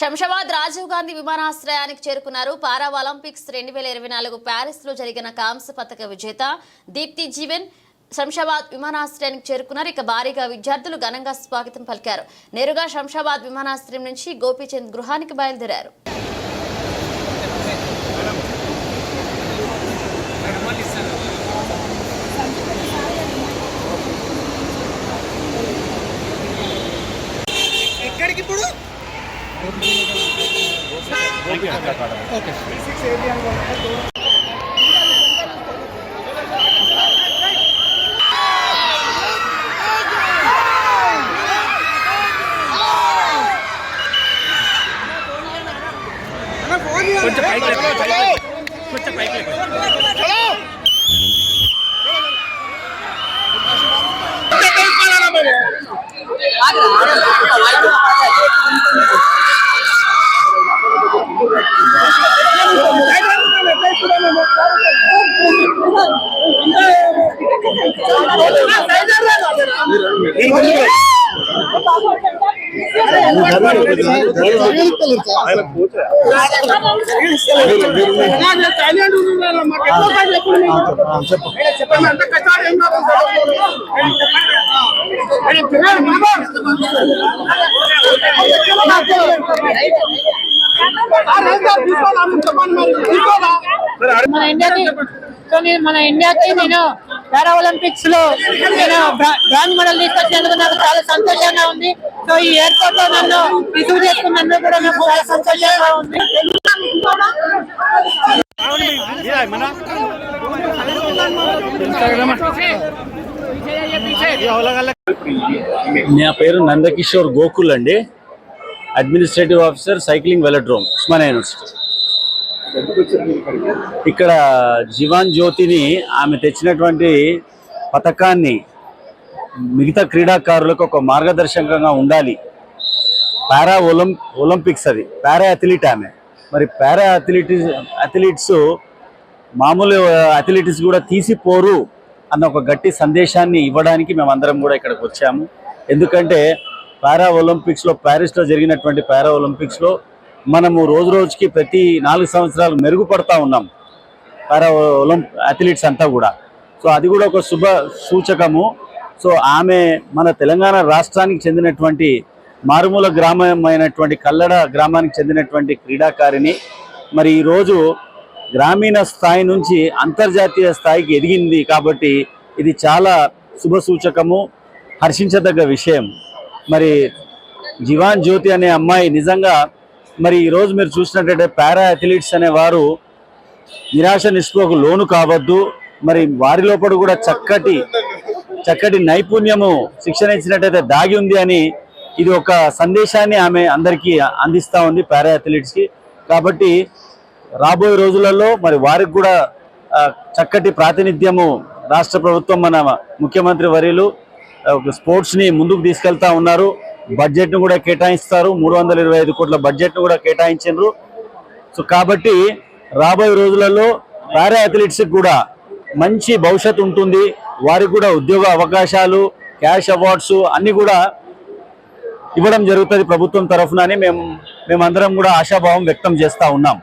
శంషాబాద్ రాజీవ్ గాంధీ విమానాశ్రయానికి చేరుకున్నారు. పారా ఒలింపిక్స్ రెండు వేల ఇరవై నాలుగు ప్యారిస్లో జరిగిన కాంస్య పథక విజేత దీప్తి జీవన్ శంషాబాద్ విమానాశ్రయానికి చేరుకున్నారు. ఇక భారీగా విద్యార్థులు ఘనంగా స్వాగతం పలికారు. నేరుగా శంషాబాద్ విమానాశ్రయం నుంచి గోపీచంద్ గృహానికి బయలుదేరారు. ఎక్కడికి ఇప్పుడు కొంచెం పైకి కొంచెం పైకి మన ఇండియాకి సో నేను మన ఇండియాకి నేను పారా ఒలింపిక్స్లో నేను బ్రాంజ్ మెడల్ తీసుకొచ్చినందుకు నాకు చాలా సంతోషంగా ఉంది. సో ఈ ఎయిర్పోర్ట్లో నన్ను రిసీవ్ చేసుకున్నందుకు కూడా నాకు చాలా సంతోషంగా ఉంది. నా పేరు నందకిషోర్ గోకుల్ అండి. Administrative officer cycling velodrome Osmania university ఇక్కడ జీవాన్ జ్యోతిని ఆమె తెచ్చినటువంటి పథకాన్ని మిగతా క్రీడాకారులకు ఒక మార్గదర్శకంగా ఉండాలి. పారా ఒలిం ఒలింపిక్స్ అది. పారా అథ్లీట్ ఆమె. మరి పారా అథ్లీటిస్ అథ్లీట్స్ మామూలు అథ్లీటిక్స్ కూడా తీసిపోరు అన్న ఒక గట్టి సందేశాన్ని ఇవ్వడానికి మేమందరం కూడా ఇక్కడికి వచ్చాము. ఎందుకంటే పారా ఒలింపిక్స్లో ప్యారిస్లో జరిగినటువంటి పారా ఒలింపిక్స్లో మనము రోజు రోజుకి ప్రతి నాలుగు సంవత్సరాలు మెరుగుపడతా ఉన్నాం పారా ఒలింప్ అథ్లీట్స్ అంతా కూడా. సో అది కూడా ఒక శుభ సూచకము. సో ఆమె మన తెలంగాణ రాష్ట్రానికి చెందినటువంటి మారుమూల గ్రామమైనటువంటి కల్లడ గ్రామానికి చెందినటువంటి క్రీడాకారిణి. మరి ఈరోజు గ్రామీణ స్థాయి నుంచి అంతర్జాతీయ స్థాయికి ఎదిగింది కాబట్టి ఇది చాలా శుభ సూచకము హర్షించదగ్గ విషయం. మరి జీవాన్ జ్యోతి అనే అమ్మాయి నిజంగా మరి ఈరోజు మీరు చూసినట్టయితే పారా అథ్లీట్స్ అనే వారు నిరాశ నిస్పృహకు లోను కావద్దు. మరి వారి లోపల కూడా చక్కటి చక్కటి నైపుణ్యము శిక్షణ ఇచ్చినట్టయితే దాగి ఉంది అని ఇది ఒక సందేశాన్ని ఆమె అందరికీ అందిస్తూ ఉంది పారా అథ్లీట్స్కి కాబట్టి రాబోయే రోజులలో మరి వారికి కూడా చక్కటి ప్రాతినిధ్యము రాష్ట్ర ప్రభుత్వం మన ముఖ్యమంత్రి వర్యులు ఒక స్పోర్ట్స్ని ముందుకు తీసుకెళ్తా ఉన్నారు. బడ్జెట్ను కూడా కేటాయిస్తారు. మూడు వందల ఇరవై ఐదు కోట్ల బడ్జెట్ను కూడా కేటాయించారు సో కాబట్టి రాబోయే రోజులలో పారా అథ్లెట్స్కి కూడా మంచి భవిష్యత్తు ఉంటుంది. వారికి కూడా ఉద్యోగ అవకాశాలు క్యాష్ అవార్డ్స్ అన్నీ కూడా ఇవ్వడం జరుగుతుంది ప్రభుత్వం తరఫున అని మేము మేమందరం కూడా ఆశాభావం వ్యక్తం చేస్తూ ఉన్నాం.